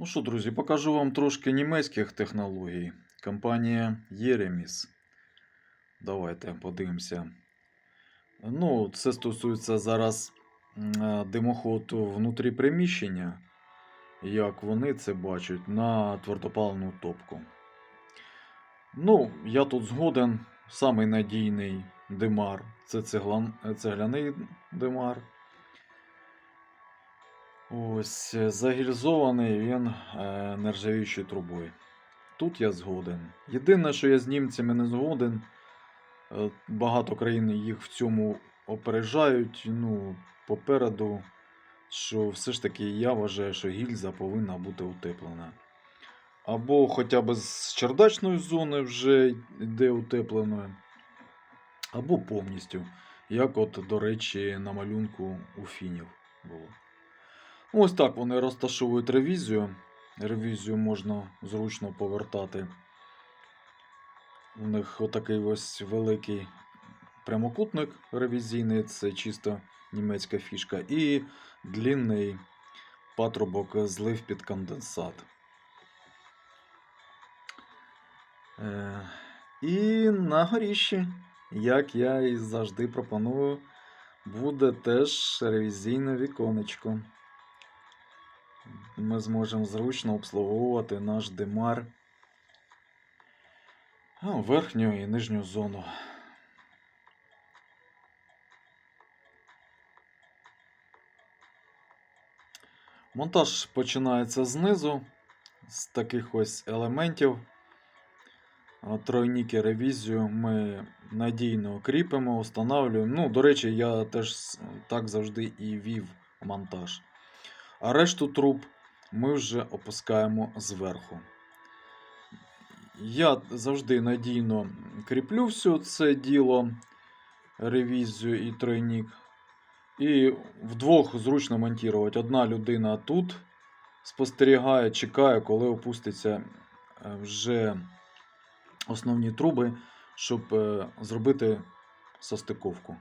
Ну що, друзі, покажу вам трошки німецьких технологій. Компанія Єреміс. Давайте подивимося. Ну, це стосується зараз е, димоходу внутрі приміщення, як вони це бачать на твердопаливну топку. Ну, я тут згоден. Самий надійний димар це цегляний димар. Ось е, загільзований він е, нержавіючою трубою. Тут я згоден. Єдине, що я з німцями не згоден, е, багато країн їх в цьому опережають. Ну, попереду, що все ж таки я вважаю, що гільза повинна бути утеплена. Або хоча б з чердачної зони вже йде утепленою, або повністю. Як от, до речі, на малюнку у фінів було. Ось так вони розташовують ревізію. Ревізію можна зручно повертати. У них отакий ось великий прямокутник ревізійний, це чисто німецька фішка, і длінний патрубок злив під конденсат. Е, і на горіщі, як я і завжди пропоную, буде теж ревізійне віконечко ми зможемо зручно обслуговувати наш димар верхню і нижню зону. Монтаж починається знизу, з таких ось елементів. Тройніки ревізію ми надійно кріпимо, встановлюємо. Ну, до речі, я теж так завжди і вів монтаж. А решту труб ми вже опускаємо зверху. Я завжди надійно кріплю все це діло, ревізію і тройник. І вдвох зручно монтувати. Одна людина тут спостерігає, чекає, коли опустяться е, вже основні труби, щоб е, зробити состиковку.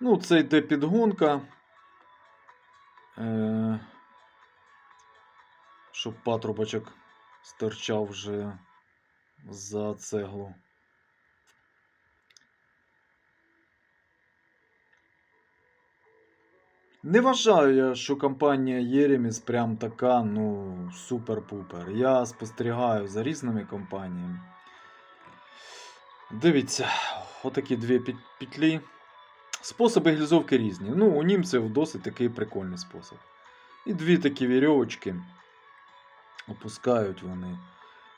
Ну, це йде підгонка. Е, щоб патрубочок стирчав вже за цеглу. Не вважаю я, що компанія Єреміс прям така, ну, супер-пупер. Я спостерігаю за різними компаніями. Дивіться, отакі дві пет- петлі. Способи гільзовки різні. Ну, у німців досить такий прикольний спосіб. І дві такі вірьовочки опускають вони.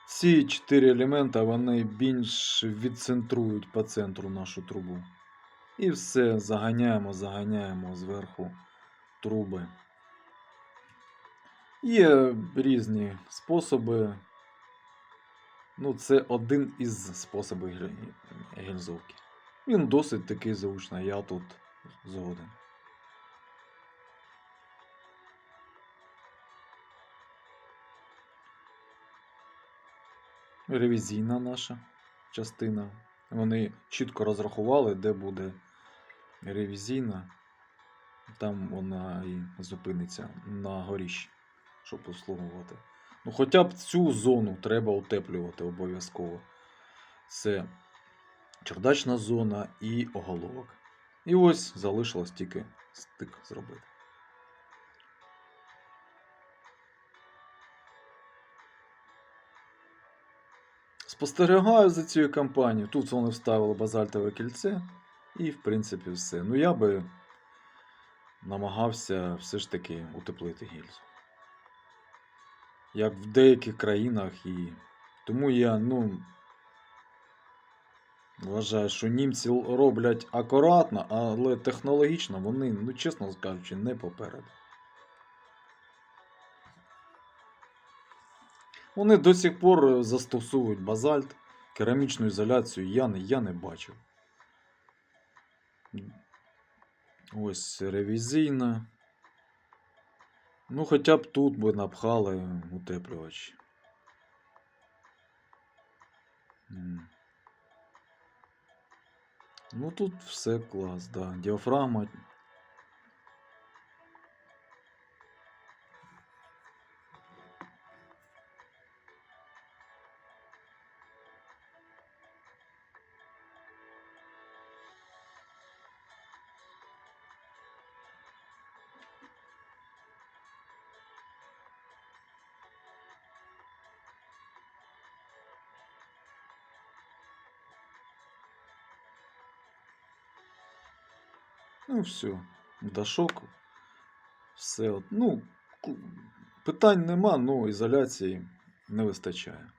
Ці чотири елемента вони більш відцентрують по центру нашу трубу. І все, заганяємо, заганяємо зверху труби. Є різні способи. Ну, це один із способів гільзовки. Він досить такий зручний, я тут згоден. Ревізійна наша частина. Вони чітко розрахували, де буде ревізійна. Там вона і зупиниться на горіщі, щоб обслуговувати. Ну, хоча б цю зону треба утеплювати обов'язково. Це чердачна зона і оголовок. І ось залишилось тільки стик зробити. Спостерігаю за цією кампанією. Тут вони вставили базальтове кільце, і, в принципі, все. Ну, я би намагався все ж таки утеплити гільзу. Як в деяких країнах і. Тому я, ну. Вважаю, що німці роблять акуратно, але технологічно вони, ну чесно кажучи, не попереду. Вони до сих пор е, застосовують базальт, керамічну ізоляцію я не, я не бачив. Ось ревізійна. Ну, хоча б тут би напхали утеплювач. Ну тут все клас, да. Діафрагма Ну, все. Дашок. Все. Ну, питань нема, але ізоляції не вистачає.